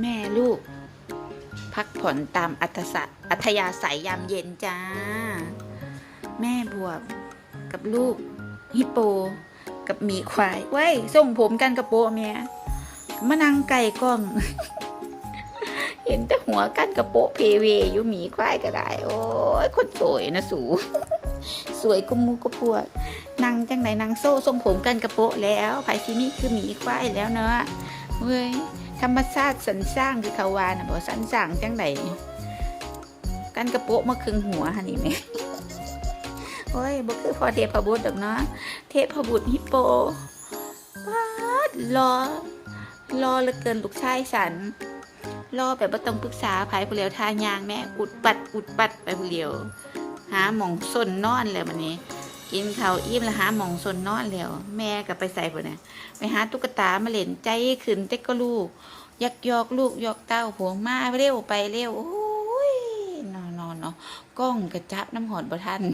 แม่ลูก พักผ่อนตามอัธสะอัธยาศัยยามเย็นจ้า แม่บวบกับลูก ฮิปโป กับหมีควายเว้ยส่งผมกันกระโปเมียมานั่งไก่กล้อง เห็นแต่หัวกันกระโปเพเวอยู่หมีควายก็ได้ โอ้ยคนสวยนะสูสวยกุมูกระพวกนางจังไหนนางโซ่ทรงผมกันกระโปะแล้วไผซีนี่คือหมีควายแล้วเนาะเว้ย ธรรมชาติสรรสร้างคือเขาวานะบอกสรรสร้างจังไหนกันกระโปะมาครึ่งหัวฮะนี่แม่โอ้ยบ่คือพอเทพบุตรดอกเนาะเทพบุตรฮิปโปว้าดรอรอเหลือเกินลูกชายฉันรอแบบบ่ต้องปรึกษาภายผู้เลียวทายางแม่อุดปัดอุดปัดไปผู้เลียว หาหมองสนนอนแล้ววันนี้ กินข้าวอิ่มแล้วหาหมองสนนอนแล้ว แม่ก็ไปใส่ผัวเนี่ยไปหาตุ๊กตามาเล่นใจขึ้นเต็กก็ลูก ยักยอกลูกยอกเต้าหัวมาเร็วไปเร็วโอ้ยนอนนอนเนาะกล้องกระจับน้ำหอดบ่ทัน